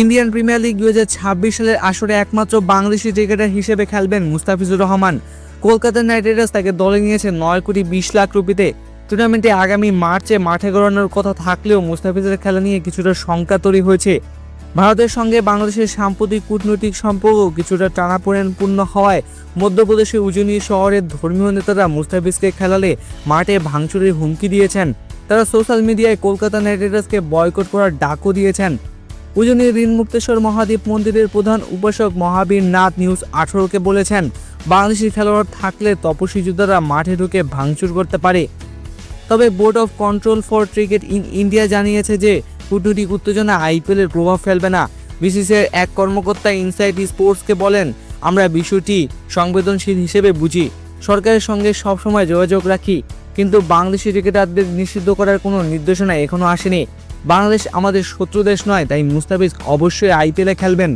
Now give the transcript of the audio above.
Indian premier league দুই হাজার ছাব্বিশ সালের আসরে একমাত্র বাংলাদেশি ক্রিকেটার হিসেবে খেলবেন মুস্তাফিজুর রহমান। কলকাতা নাইট রাইডার্স তাকে দলে নিয়েছে নয় কোটি বিশ লাখ রুপিতে টুর্নামেন্টে আগামী মার্চে মাঠে গড়ানোর কথা থাকলেও মুস্তাফিজের খেলা নিয়ে কিছুটা শঙ্কা তৈরি হয়েছে। ভারতের সঙ্গে বাংলাদেশের সাম্প্রতিক কূটনৈতিক সম্পর্ক কিছুটা টানাপোড়েনপূর্ণ হওয়ায় মধ্যপ্রদেশের উজনি শহরের ধর্মীয় নেতারা মুস্তাফিজকে খেলালে মাঠে ভাঙচুরের হুমকি দিয়েছেন। তারা সোশ্যাল মিডিয়ায় কলকাতা নাইট রাইডার্সকে বয়কট করার ডাকও দিয়েছেন। উজনির ঋণ মুক্তেশ্বর মহাদেব মন্দিরের প্রধান উপাসক মহাবীর নাথ নিউজ আঠারোকে বলেছেন, বাংলাদেশি খেলোয়াড় থাকলে তপসী যোদ্ধারা মাঠে ঢুকে ভাঙচুর করতে পারে। তবে board of control for cricket in India জানিয়েছে যে, কূটনৈতিক উত্তেজনা আইপিএলের প্রভাব ফেলবে না। বিসিসিআই এক কর্মকর্তা ইনসাইট স্পোর্টসকে বলেন, আমরা বিষয়টি সংবেদনশীল হিসেবে বুঝি। সরকারের সঙ্গে সবসময় যোগাযোগ রাখি, কিন্তু বাংলাদেশি ক্রিকেটারদের নিষিদ্ধ করার কোনো নির্দেশনা এখনও আসেনি। বাংলাদেশ আমাদের শত্রু দেশ নয় তাই মুস্তাফিজ অবশ্যই আইপিএলে খেলবেন।